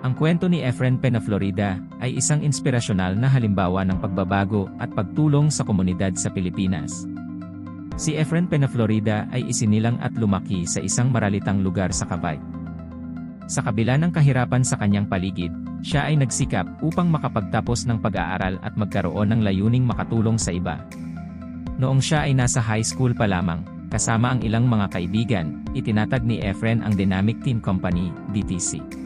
Ang kwento ni Efren Pena Florida ay isang inspirasyonal na halimbawa ng pagbabago at pagtulong sa komunidad sa Pilipinas. Si Efren Pena Florida ay isinilang at lumaki sa isang maralitang lugar sa Cavite. Sa kabila ng kahirapan sa kanyang paligid, siya ay nagsikap upang makapagtapos ng pag-aaral at magkaroon ng layuning makatulong sa iba. Noong siya ay nasa high school pa lamang, kasama ang ilang mga kaibigan, itinatag ni Efren ang Dynamic Team Company, DTC.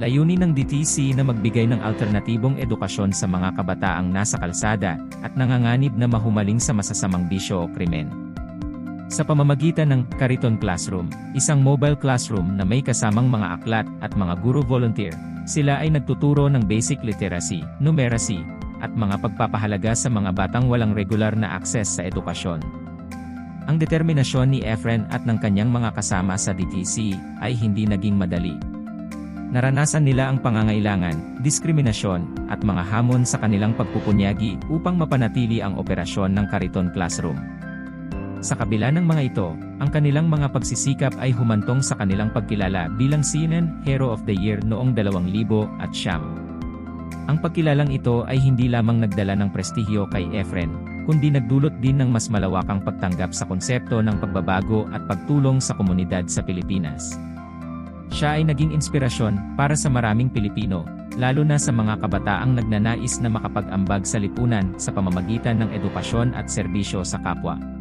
Layunin ng DTC na magbigay ng alternatibong edukasyon sa mga kabataang nasa kalsada at nanganganib na mahumaling sa masasamang bisyo o krimen. Sa pamamagitan ng Kariton Classroom, isang mobile classroom na may kasamang mga aklat at mga guro volunteer, sila ay nagtuturo ng basic literacy, numeracy, at mga pagpapahalaga sa mga batang walang regular na akses sa edukasyon. Ang determinasyon ni Efren at ng kanyang mga kasama sa DTC ay hindi naging madali. Naranasan nila ang pangangailangan, diskriminasyon, at mga hamon sa kanilang pagpupunyagi upang mapanatili ang operasyon ng Kariton Classroom. Sa kabila ng mga ito, ang kanilang mga pagsisikap ay humantong sa kanilang pagkilala bilang CNN Hero of the Year noong 2000 at siyam. Ang pagkilalang ito ay hindi lamang nagdala ng prestihyo kay Efren, kundi nagdulot din ng mas malawakang pagtanggap sa konsepto ng pagbabago at pagtulong sa komunidad sa Pilipinas. Siya ay naging inspirasyon para sa maraming Pilipino, lalo na sa mga kabataang nagnanais na makapag-ambag sa lipunan sa pamamagitan ng edukasyon at serbisyo sa kapwa.